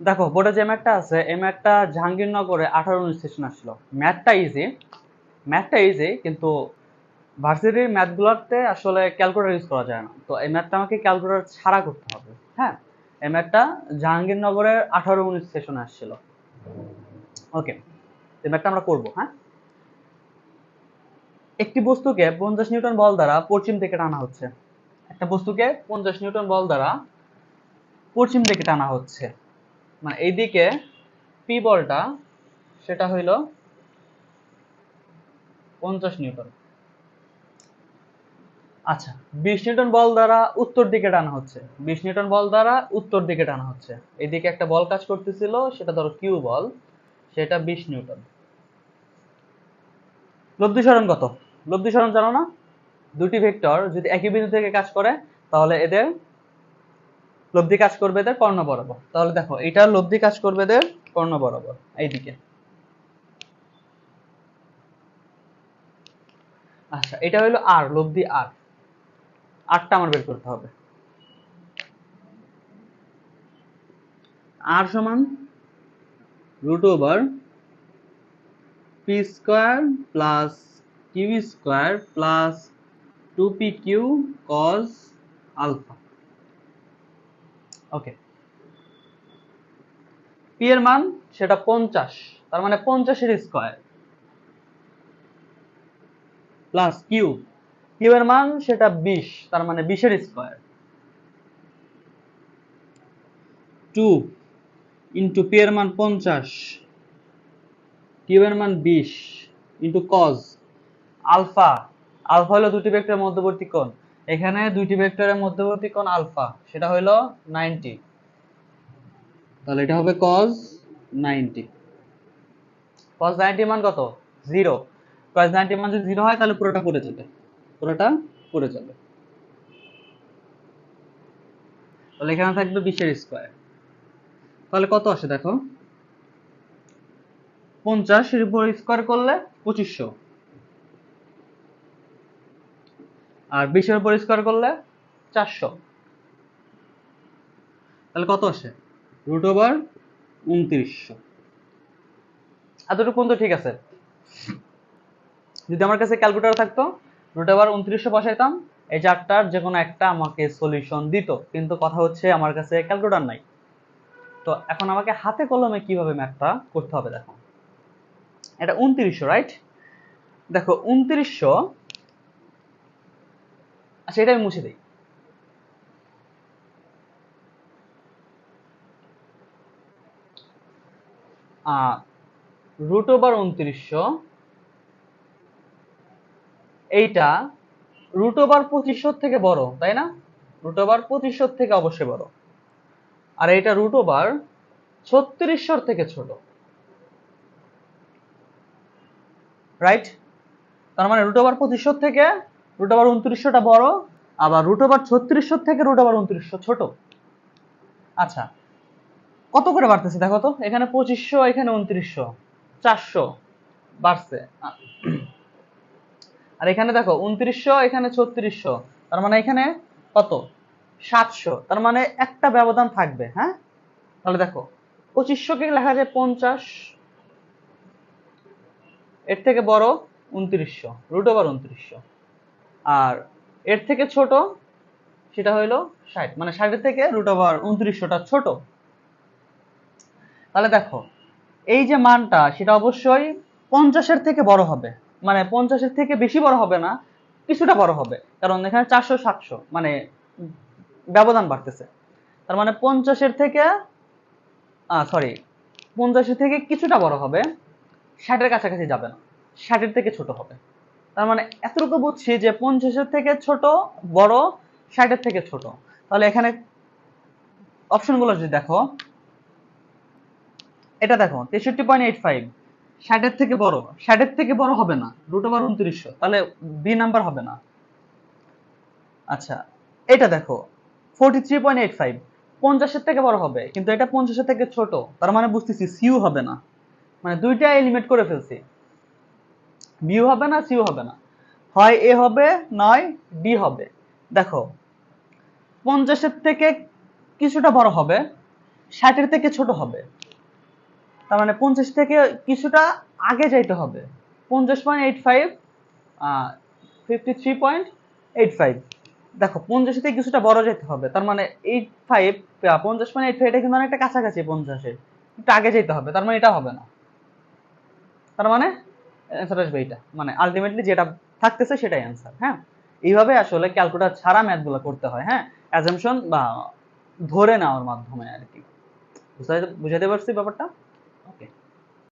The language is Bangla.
দেখো, বোর্ডে যে ম্যাথটা আছে, এই ম্যাথটা জাহাঙ্গীরনগরে আঠারো উনিশ সেশন আসলো ম্যাথটা ইজি ম্যাথটা ইজি কিন্তু ভার্সিটির ম্যাথগুলোতে আসলে ক্যালকুলেটার ইউজ করা যায় না। তো এই ম্যাথটা আমাকে ক্যালকুলেটর ছাড়া করতে হবে হ্যাঁ? এই ম্যাথটা জাহাঙ্গীরনগরের আঠারো উনিশ সেশনে আসছিল। ওকে এই ম্যাথটা আমরা করব হ্যাঁ? একটি বস্তুকে পঞ্চাশ নিউটন বল দ্বারা পশ্চিম দিকে টানা হচ্ছে। একটা বস্তুকে পঞ্চাশ নিউটন বল দ্বারা পশ্চিম দিকে টানা হচ্ছে। মানে এইদিকে পি বলটা, সেটা হইল পঞ্চাশ নিউটন। আচ্ছা বিশ নিউটন বল দ্বারা উত্তর দিকে টানা হচ্ছে। বিশ নিউটন বল দ্বারা উত্তর দিকে টানা হচ্ছে। এদিকে একটা বল কাজ করতেছিল, সেটা ধরো কিউ বল, সেটা বিশ নিউটন। লব্ধি সরণ কত? লব্ধি সরণ জানো না? দুটি ভেক্টর যদি একই বিন্দু থেকে কাজ করে, তাহলে এদের লব্ধি কাজ করবে এদের কর্ণ বরাবর। তাহলে দেখো, এটা লব্ধি কাজ করবে এদের কর্ণ বরাবর, এইদিকে। আচ্ছা এটা হলো আর, লব্ধি আর। আরটা আমার বের করতে হবে। আর সমান root over P square plus Q square plus two P Q cos alpha. Okay P এর মান সেটা পঞ্চাশ, তার মানে পঞ্চাশের স্কোয়ার প্লাস কিউ কিউ এর মান সেটা বিশ, তার মানে বিশের স্কোয়ার টু ইন্টু পি এর মান পঞ্চাশ কিউ এর মান বিশ ইন্টু কজ আলফা আলফা হলো দুটি ভেক্টরের মধ্যবর্তী কোণ। এখানে দুইটি ভেক্টরের মধ্যবর্তী কোণ আলফা, সেটা হলো নাইনটি। তাহলে এটা হবে কজ নাইনটি। কজ নাইনটি মান কত? জিরো। কজ নাইনটি মান যদি জিরো হয়, তাহলে পুরোটা পড়ে যাবে। পুরোটা পড়ে যাবে। তাহলে এখানে থাকবে বিশের স্কোয়ার তাহলে কত আসে দেখো? পঞ্চাশ এর উপর স্কোয়ার করলে পঁচিশশো। আর বিশের উপর স্কোয়ার করলে চারশো। তাহলে কত আসে? রুট ওভার উনত্রিশশো। এতটুকু পর্যন্ত ঠিক আছে। যদি আমার কাছে ক্যালকুলেটর থাকতো রুট ওভার উনত্রিশশো বসাইতাম, এই চারটার যে কোনো একটা আমাকে সলিউশন দিত। কিন্তু কথা হচ্ছে আমার কাছে ক্যালকুলেটর নাই। তো এখন আমাকে হাতে কলমে কীভাবে ম্যাথটা করতে হবে দেখো। এটা উনত্রিশশো রাইট দেখো, উনত্রিশশো আচ্ছা এটা আমি মুছে দিই। রুট ওভার উনত্রিশশো। এইটা রুট ওভার পঁচিশশো থেকে বড়, তাই না? রুট ওভার পঁচিশশো থেকে অবশ্যই বড়। আর এটা রুট ওভার ছত্রিশশোর থেকে ছোট। রাইট তার মানে রুট ওভার পঁচিশশো থেকে রুট ওভার উনত্রিশশোটা বড়, আবার রুট ওভার ছত্রিশশো থেকে রুট ওভার উনত্রিশশো ছোট। আচ্ছা কত করে বাড়তেছে দেখো তো? এখানে পঁচিশশো, এখানে উনত্রিশশো, চারশো বাড়ছে। আর এখানে দেখো, উনত্রিশশো, এখানে ছত্রিশশো, তার মানে এখানে কত? সাতশো, তার মানে একটা ব্যবধান থাকবে হ্যাঁ? তাহলে দেখো, পঁচিশশোকে লেখা যায় পঞ্চাশ, এর থেকে বড় উনত্রিশশো রুট ওভার উনত্রিশশো। আর এর থেকে ছোট সেটা হইল ষাট। মানে ষাটের থেকে রুট ওভার উনত্রিশশোটা ছোট। তাহলে দেখো, এই যে মানটা সেটা অবশ্যই পঞ্চাশের থেকে বড় হবে। মানে পঞ্চাশের থেকে বেশি বড় হবে না, কিছুটা বড় হবে। কারণ এখানে চারশো, সাতশো মানে ব্যবধান বাড়তেছে। তার মানে পঞ্চাশের থেকে সরি পঞ্চাশের থেকে কিছুটা বড় হবে, ষাটের কাছাকাছি যাবে না। ষাটের থেকে ছোট হবে। তার মানে এতটুকু বুঝছি যে পঞ্চাশের থেকে ছোট, বড়, ষাটের থেকে ছোট। তাহলে এখানে অপশনগুলো যদি দেখো, এটা দেখো, তেষট্টি পয়েন্ট এইট ফাইভ। ষাটের থেকে বড়, ষাটের থেকে বড় হবে না রুট ওভার উনত্রিশশো। তাহলে বি নাম্বার হবে না। আচ্ছা এটা দেখো forty three point eight five পঞ্চাশের থেকে বড় হবে, কিন্তু এটা পঞ্চাশের থেকে ছোট। তার মানে বুঝতেছি সিউ হবে না। মানে দুইটা এলিমেট করে ফেলছি। বিউ হবে না, সিউ হবে না। হয় এ হবে, নয় ডি হবে। দেখো, পঞ্চাশের থেকে কিছুটা বড় হবে, ষাটের থেকে ছোট হবে। তার মানে পঞ্চাশ থেকে কিছুটা আগে যাইতে হবে। পঞ্চাশ point eight five fifty three point eight five দেখো পঞ্চাশ থেকে কিছুটা বড় যেতে হবে। তার মানে এইট ফাইভ পঞ্চাশ পয়েন্ট এইট ফাইভ কিন্তু অনেকটা কাছাকাছি পঞ্চাশের। একটু আগে যেতে হবে, তার মানে এটা হবে না। তার মানে অ্যান্সার আসবে এটা মানে আলটিমেটলি যেটা থাকতেছে সেটাই অ্যান্সার হ্যাঁ? এইভাবে আসলে ক্যালকুলেটার ছাড়া ম্যাথগুলো করতে হয় হ্যাঁ? অ্যাজামশন বা ধরে নেওয়ার মাধ্যমে আর কি। বুঝতে বুঝাতে পারছি ব্যাপারটা? ওকে